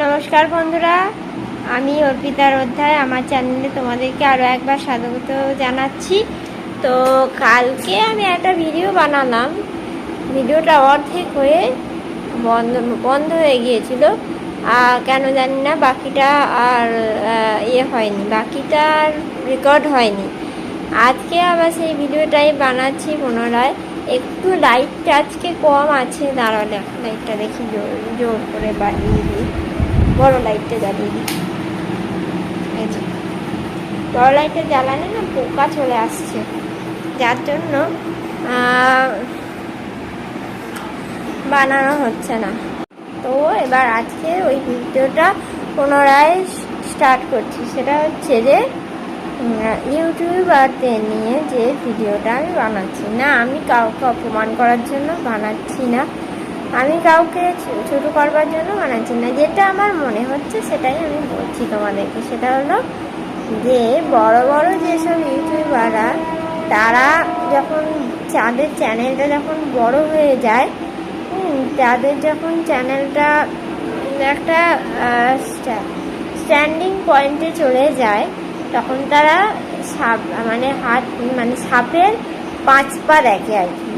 নমস্কার বন্ধুরা, আমি অর্পিতার অধ্যায়। আমার চ্যানেলে তোমাদেরকে আরও একবার স্বাগত জানাচ্ছি। তো কালকে আমি একটা ভিডিও বানালাম। ভিডিওটা অর্ধেক হয়ে বন্ধ বন্ধ হয়ে গিয়েছিল। আর কেন জানি না, বাকিটা আর ইয়ে হয়নি বাকিটা আর রেকর্ড হয়নি। আজকে আবার সেই ভিডিওটাই বানাচ্ছি পুনরায়। একটু লাইটটা আজকে কম আছে দাঁড়ালে লাইটটা দেখি জোর জোর করে বাড়িয়ে দিই। বড় লাইটটা জ্বালিয়ে দিই। বড় লাইটটা জ্বালালে না পোকা চলে আসছে। যার জন্য বানানো হচ্ছে না। তো এবার আজকে ওই ভিডিওটা পুনরায় স্টার্ট করছি। সেটা হচ্ছে যে ইউটিউবারদের নিয়ে যে ভিডিওটা আমি বানাচ্ছি। না, আমি কাউকে অপমান করার জন্য বানাচ্ছি না। আমি কাউকে ছোট করবার জন্য বানাচ্ছি না। যেটা আমার মনে হচ্ছে সেটাই আমি বলছি তোমাদেরকে। সেটা হলো যে বড় বড় যেসব ইউটিউবাররা, তারা যখন তাদের চ্যানেলটা যখন বড় হয়ে যায় তাদের যখন চ্যানেলটা একটা স্ট্যান্ডিং পয়েন্টে চলে যায়, তখন তারা সাপ মানে হাত মানে সাপের পাঁচ পা দেখে আর কি।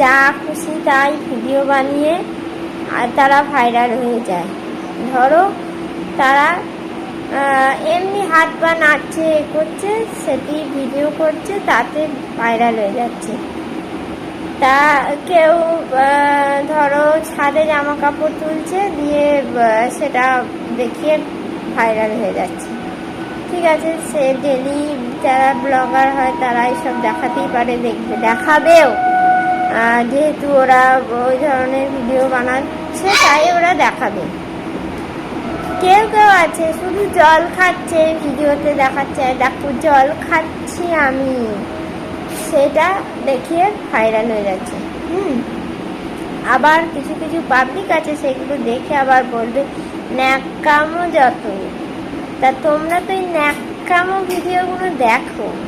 যা খুশি তাই ভিডিও বানিয়ে আর তারা ভাইরাল হয়ে যায়। ধরো, তারা এমনি হাত পা নাচছে এ করছে, সেটি ভিডিও করছে, তাতে ভাইরাল হয়ে যাচ্ছে। তা কেউ ধরো, ছাদে জামা কাপড় তুলছে, দিয়ে সেটা দেখিয়ে ভাইরাল হয়ে যাচ্ছে। ঠিক আছে, সে ডেলি যারা ব্লগার হয়, তারা এসব দেখাতেই পারে, দেখবে, দেখাবেও। যেহেতু ওরা ওই ধরনের ভিডিও বানাচ্ছে তাই ওরা দেখাবে। কেউ কেউ আছে, শুধু জল খাচ্ছে, ভিডিওতে দেখাচ্ছে, দেখো, জল খাচ্ছি আমি। সেটা দেখিয়ে ভাইরাল হয়ে যাচ্ছে। হুম। আবার কিছু কিছু পাবলিক আছে, সেগুলো দেখে আবার বলবে, ন্যাকামো যত। তা তোমরা তো এই ন্যাকামো ভিডিওগুলো দেখো।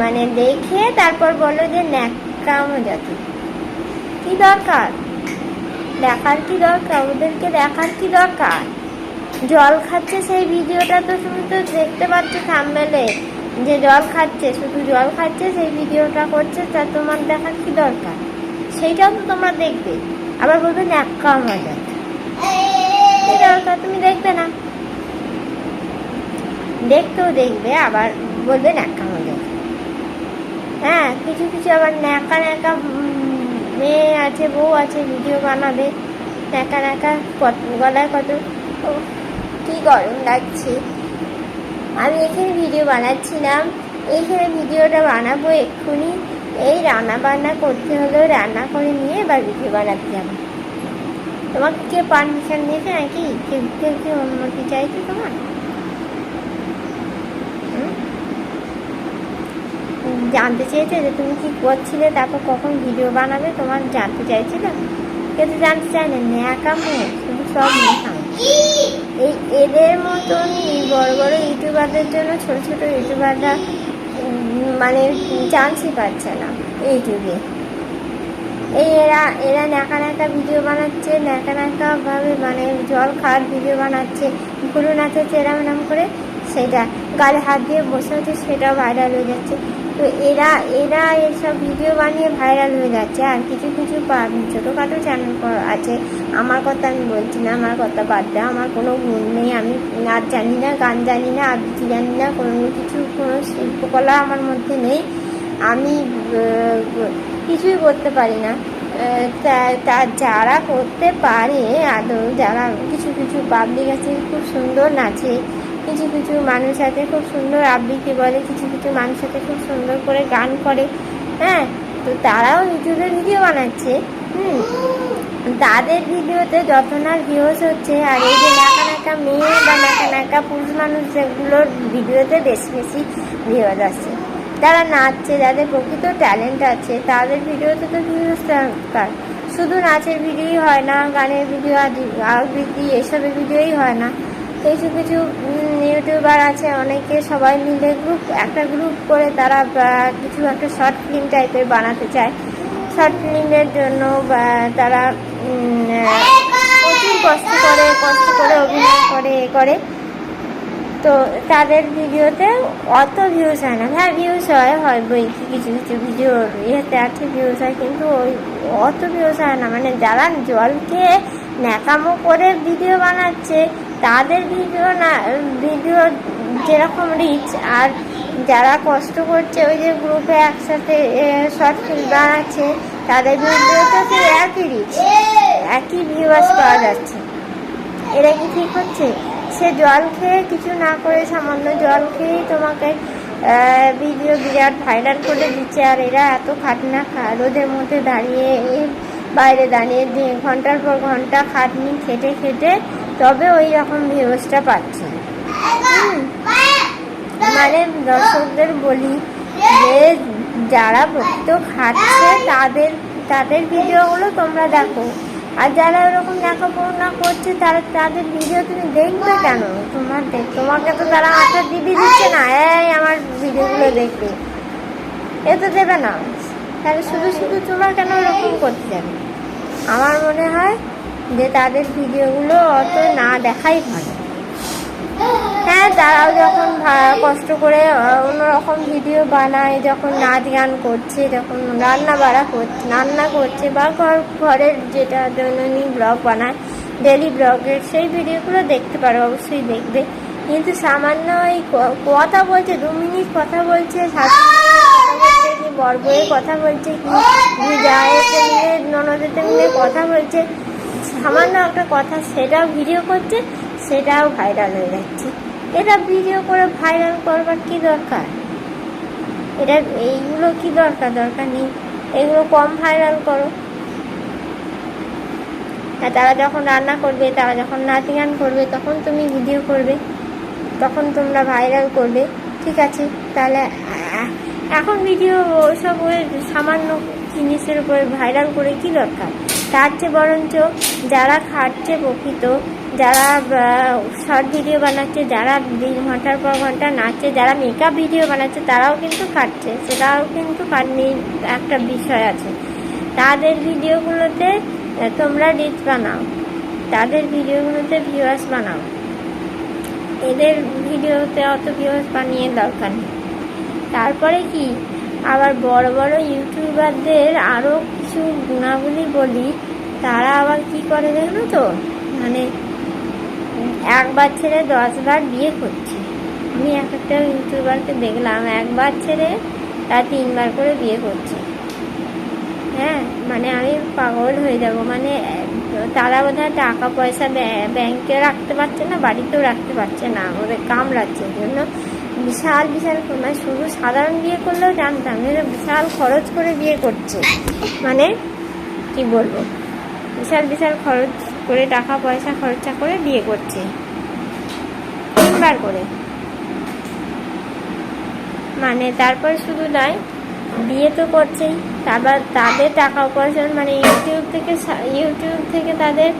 মানে দেখে তারপর বলো যে ন্যাকামো যত কি দরকার? দেখার কি দরকার? ওদেরকে দেখার কি দরকার? জল খাচ্ছে সেই ভিডিওটা তো তুমি তো দেখতে পাচ্ছ থামবেলে যে জল খাচ্ছে, শুধু জল খাচ্ছে, সেই ভিডিওটা করছে, তা তোমার দেখার কি দরকার? সেইটাও তো তোমরা দেখবে। আবার বলবে ন্যাক্কা মজা দরকার? তুমি দেখবে না। দেখতেও দেখবে, আবার বলবে ন্যাক্কা হ্যাঁ কিছু কিছু আবার ন্যাকা ন্যাকা মেয়ে আছে, বউ আছে ভিডিও বানাবে। ন্যাকা ন্যাকা গলায় কত কি গরম লাগছে। আমি এখানে ভিডিও বানাচ্ছিলাম। এইখানে ভিডিওটা বানাবো এক্ষুনি। এই রান্না বান্না করতে হলেও রান্না করে নিয়ে এবার ভিডিও বানাতে যাব তোমাকে কে পারমিশন দিয়েছে নাকি? কেউ কেউ কি অনুমতি চাইছে তোমার হুম? জানতে চেয়েছে যে তুমি কি করছিলে, তারপর কখন ভিডিও বানাবে, তোমার জানতে চাইছিল। কেউ তো জানতে চাই না ন্যাকামো শুধু সব নেখাম এই এদের মতন বড় বড় ইউটিউবারদের জন্য ছোট ছোট ইউটিউবাররা মানে চান্সই পাচ্ছে না ইউটিউবে। এই এরা এরা ন্যাকা ন্যাকা ভিডিও বানাচ্ছে, ন্যাকা ন্যাকা ভাবে মানে জল খাওয়ার ভিডিও বানাচ্ছে গুরু নাচাচ্ছে এরম এরম করে সেটা, গালে হাত দিয়ে বসে হচ্ছে সেটাও ভাইরাল হয়ে যাচ্ছে। তো এরা এরা এসব ভিডিও বানিয়ে ভাইরাল হয়ে যাচ্ছে। আর কিছু কিছু ছোটোখাটো চ্যানেল আছে। আমার কথা আমি বলছি না, আমার কথা বাদ দেওয়া আমার কোনো গুণ নেই। আমি নাচ জানি না, গান জানি না, আবৃত্তি জানি না, কোনো কিছু, কোনো শিল্পকলা আমার মধ্যে নেই। আমি কিছুই করতে পারি না। তা যারা করতে পারে, আদৌ যারা কিছু কিছু পাবলিক আছে, খুব সুন্দর নাচে। কিছু কিছু মানুষ আছে, খুব সুন্দর আবৃত্তি বলে, কিছু কিছু মানুষ আছে, খুব সুন্দর করে গান করে হ্যাঁ? তো তারাও ইউটিউবে ভিডিও বানাচ্ছে, হুম? তাদের ভিডিওতে যত না ভিউজ হচ্ছে, আর এই যে নাকা নাকা মেয়ে বা নাকা নাকা পুরুষ মানুষ যেগুলোর ভিডিওতে বেশি বেশি ভিউজ আসছে। যারা নাচছে, যাদের প্রকৃত ট্যালেন্ট আছে, তাদের ভিডিওতে তো ভিউজ দরকার। শুধু নাচের ভিডিওই হয় না, গানের ভিডিও আবৃত্তি, এসবের ভিডিওই হয় না। কিছু কিছু ইউটিউবার আছে, অনেকে সবাই মিলে গ্রুপ একটা গ্রুপ করে তারা কিছু একটা শর্ট ফিল্ম টাইপের বানাতে চায়। শর্ট ফিল্মের জন্য তারা প্রচুর কষ্ট করে কষ্ট করে অভিনয় করে, এ করে। তো তাদের ভিডিওতে অত ভিউজ হয় না। হ্যাঁ ভিউজ হয় হয় বই কিছু কিছু ভিডিও ইয়েতে আছে ভিউজ হয়, কিন্তু ওই অত ভিউজ হয় না। মানে যারা জল খেয়ে ন্যাকামো করে ভিডিও বানাচ্ছে তাদের ভিডিও না, ভিডিও যেরকম রিচ আর যারা কষ্ট করছে, ওই যে গ্রুপে একসাথে শর্ট ফিল্ম বানাচ্ছে তাদের ভিডিও তো সেই একই রিচ একই ভিউয়ার্স পাওয়া যাচ্ছে। এটা কি ঠিক হচ্ছে? সে জল খেয়ে কিছু না করে, সামান্য জল খেয়েই তোমাকে ভিডিও বিরাট ভাইরাল করে দিচ্ছে, আর এরা এত খাটনা রোদের মধ্যে দাঁড়িয়ে, বাইরে দাঁড়িয়ে ঘণ্টার পর ঘণ্টা খাটনি খেটে খেটে তবে ওই রকম ভিউজটা পাচ্ছে। মানে দর্শকদের বলি যে যারা প্রকৃত খাচ্ছে তাদের তাদের ভিডিওগুলো তোমরা দেখো। আর যারা ওরকম লেখাপড়া করছে তারা তাদের ভিডিও তুমি দেখবে কেন? তোমার দেখ তোমাকে তো তারা আশা দিবি দিচ্ছে না এই আমার ভিডিওগুলো দেখবে। এ তো দেবে না। তাহলে শুধু শুধু তোমার কেন ওরকম করতে যাবে আমার মনে হয় যে তাদের ভিডিওগুলো অত না দেখাই ভালো হ্যাঁ তারাও যখন কষ্ট করে অন্যরকম ভিডিও বানায়, যখন নাচ গান করছে, যখন রান্না বাড়া করছে, রান্না করছে বা ঘর, ঘরের যেটা দৈনন্দিন ব্লগ বানায় ডেলি ব্লগের, সেই ভিডিওগুলো দেখতে পারো, অবশ্যই দেখবে। কিন্তু সামান্য ওই কথা বলছে, দু মিনিট কথা বলছে, সাত কি বর্বয়ে কথা বলছে, কি মিলে ননদেতে মিলে কথা বলছে সামান্য একটা কথা, সেটাও ভিডিও করছে, সেটাও ভাইরাল হয়ে যাচ্ছে। এটা ভিডিও করে ভাইরাল করবার কি দরকার? এটা, এইগুলো কি দরকার? দরকার নেই। এগুলো কম ভাইরাল করো। আর তারা যখন রান্না করবে, তারা যখন নাচ গান করবে, তখন তুমি ভিডিও করবে। তখন তোমরা ভাইরাল করবে। ঠিক আছে? তাহলে, এখন ভিডিও ওসব সামান্য জিনিসের উপরে ভাইরাল করে কি দরকার? তার চেয়ে বরঞ্চ যারা খাটছে প্রকৃত, যারা শর্ট ভিডিও বানাচ্ছে, যারা ঘণ্টার পর ঘণ্টা নাচছে, যারা মেকআপ ভিডিও বানাচ্ছে, তারাও কিন্তু খাটছে। সেটাও কিন্তু খাটনির একটা বিষয় আছে। তাদের ভিডিওগুলোতে তোমরা রিচ বানাও। তাদের ভিডিওগুলোতে ভিউয়ার্স বানাও। এদের ভিডিওতে অত ভিউয়ার্স বানিয়ে দরকার নেই। তারপরে কি? আবার বড় বড় ইউটিউবারদের আরও কিছু গুণাবলী বলি, তারা আবার কি করে দেখো তো? মানে একবার ছেড়ে দশবার বিয়ে করছে। আমি এক একটা ইউটিউবারকে দেখলাম একবার ছেড়ে তার তিনবার করে বিয়ে করছে। হ্যাঁ মানে আমি পাগল হয়ে যাব। মানে তারা বোধহয় টাকা পয়সা ব্যাংকে রাখতে পারছে না, বাড়িতেও রাখতে পারছে না, ওদের কামড়াচ্ছে। জন্য বিশাল বিশাল মানে শুধু সাধারণ বিয়ে করলেও জানতাম এরা বিশাল খরচ করে বিয়ে করছে। মানে কি বলব? বিশাল বিশাল খরচ করে টাকা, পয়সা খরচা করে বিয়ে করছে। তিনবার করে। মানে তারপর শুধু নয়, বিয়ে তো করছেই। তারপর তাদের টাকা উপার্জন মানে ইউটিউব থেকে ইউটিউব থেকে তাদের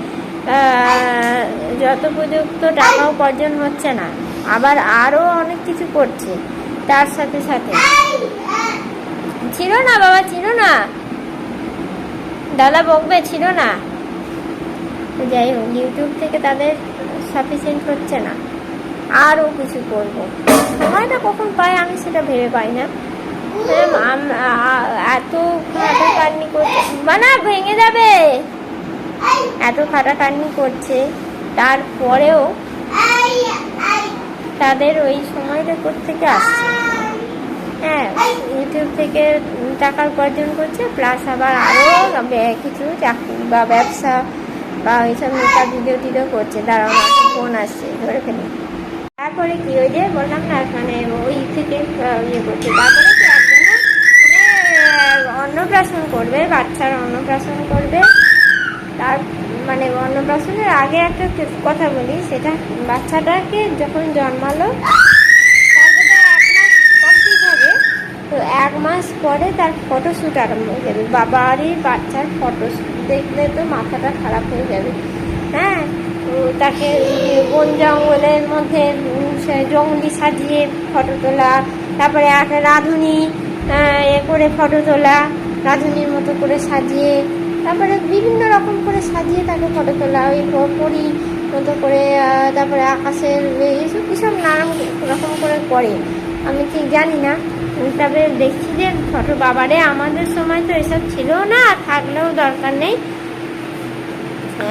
যত যথোপযুক্ত টাকা উপার্জন হচ্ছে না আবার আরও অনেক কিছু করছে। তার সাথে সাথে। ছিল না বাবা, ছিল না। দাদা বকবে, ছিল না। যাই হোক ইউটিউব থেকে তাদের সাফিসিয়েন্ট হচ্ছে না। আরও কিছু করব। সময়টা কখন পাই আমি সেটা ভেবে পাই না। এত খাটাখাটনি করছে। মানে ভেঙে যাবে। এত খাটাখাটনি করছে। তারপরেও তাদের ওই সময়টা থেকে আসছে? হ্যাঁ ইউটিউব থেকে টাকা উপার্জন করছে প্লাস আবার আরও কিছু, চাকরি বা ব্যবসা বা ওইসব মেকআপ ভিডিও টিডিও করছে। দাঁড়াও ফোন আসছে, ধরে ফেলে। তারপরে কি ওই যে বললাম না মানে ওই থেকে ইয়ে করছে। তারপরে কি মানে অন্নপ্রাশন করবে, বাচ্চার অন্নপ্রাশন করবে। তার মানে অন্নপ্রাশনের আগে একটা কথা বলি, সেটা বাচ্চাটাকে যখন জন্মালো তো এক মাস পরে তার ফটোশ্যুট আরম্ভ হয়ে যাবে। বাবারই বাচ্চার ফটোশ্যুট দেখলে তো মাথাটা খারাপ হয়ে যাবে। হ্যাঁ তাকে বন জঙ্গলের মধ্যে জঙ্গলি সাজিয়ে ফটো তোলা, তারপরে একটা রাঁধুনি এ করে ফটো তোলা, রাঁধুনির মতো করে সাজিয়ে তারপরে বিভিন্ন রকম করে সাজিয়ে তাকে ফটো তোলা, ওই পরি মতো করে তারপরে আকাশের এইসব কিসব নানান রকম করে করে। আমি ঠিক জানি না। তবে দেখছি যে ফটো বাবারে আমাদের সময় তো এসব ছিল না, থাকলেও দরকার নেই।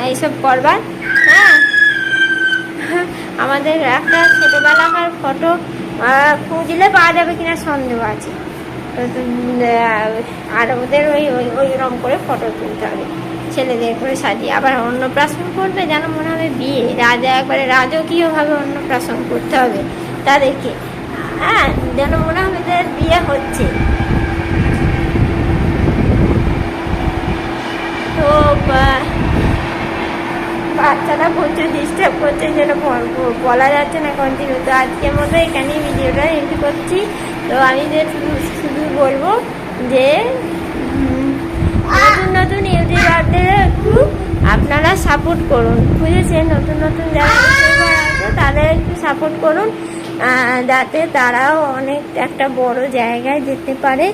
এইসব করবার। হ্যাঁ। আমাদের একটা ছোটোবেলাকার ফটো খুঁজলে পাওয়া যাবে কিনা সন্দেহ আছে। আর ওদের ওই ওই ওই রকম করে ফটো তুলতে হবে। ছেলেদের করে সাজিয়ে। আবার অন্নপ্রাশন করবে যেন মনে হবে বিয়ে। রাজা একবারে রাজকীয়ভাবে অন্নপ্রাশন করতে হবে তাদেরকে। হ্যাঁ যেন মনে হবে যে বিয়ে হচ্ছে। তো বাচ্চারা প্রচুর ডিস্টার্ব করছে ব- বলা যাচ্ছে না কন্টিনিউ তো আজকের মতো এখানেই ভিডিওটা এন্ড করছি। তো আমি যে শুধু বলব যে নতুন নতুন ইউটিউবারদের একটু আপনারা সাপোর্ট করুন। বুঝেছেন? নতুন নতুন যারা আছে, তাদের একটু সাপোর্ট করুন যাতে তারাও অনেক একটা বড় জায়গায় যেতে পারে।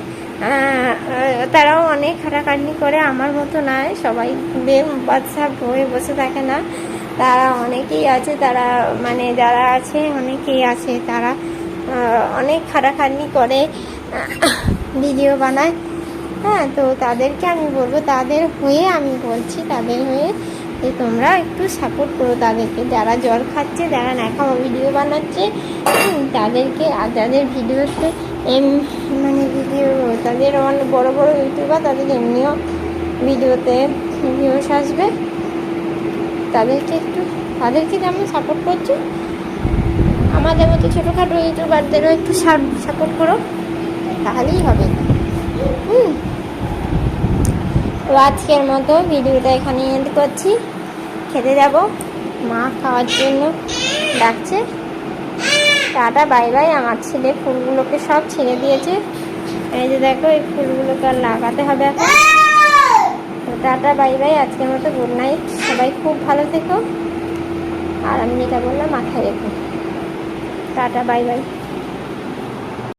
তারাও অনেক খাটাখাটনি করে আমার মতো নয়, সবাই বেম হয়ে বসে থাকে না। তারা অনেকেই আছে, তারা মানে যারা আছে, অনেকেই আছে, তারা অনেক খাটাখাটনি করে ভিডিও বানায়। হ্যাঁ তো তাদেরকে আমি বলব, তাদের হয়ে আমি বলছি, তাদের হয়ে যে তোমরা একটু সাপোর্ট করো তাদেরকে। যারা জল খাচ্ছে, যারা ন্যাকামো ভিডিও বানাচ্ছে তাদেরকে আর যাদের ভিডিওতে এম মানে ভিডিও, তাদের অনেক বড় বড় ইউটিউবার, তাদের এমনিও ভিডিওতে ভিউস আসবে। তাদেরকে একটু, তাদেরকে যেমন সাপোর্ট করছ আমাদের মতো ছোটোখাটো ইউটিউবারদেরও একটু সাপোর্ট করো, তাহলেই হবে। হুম। তো আজকের মতো ভিডিওটা এখানে এন্ড করছি। খেতে যাব, মা খাওয়ার জন্য ডাকছে। Tata, bye bye. আমার ছেলে ফুলগুলোকে সব ছেড়ে দিয়েছে। এই যে দেখো, এই ফুলগুলোকে আর লাগাতে হবে এখন। Tata, bye bye. আজকের মতো গুড নাইট সবাই খুব ভালো থেকো। আর আমি যেটা বললাম, মাথায় রেখো। Tata bye bye.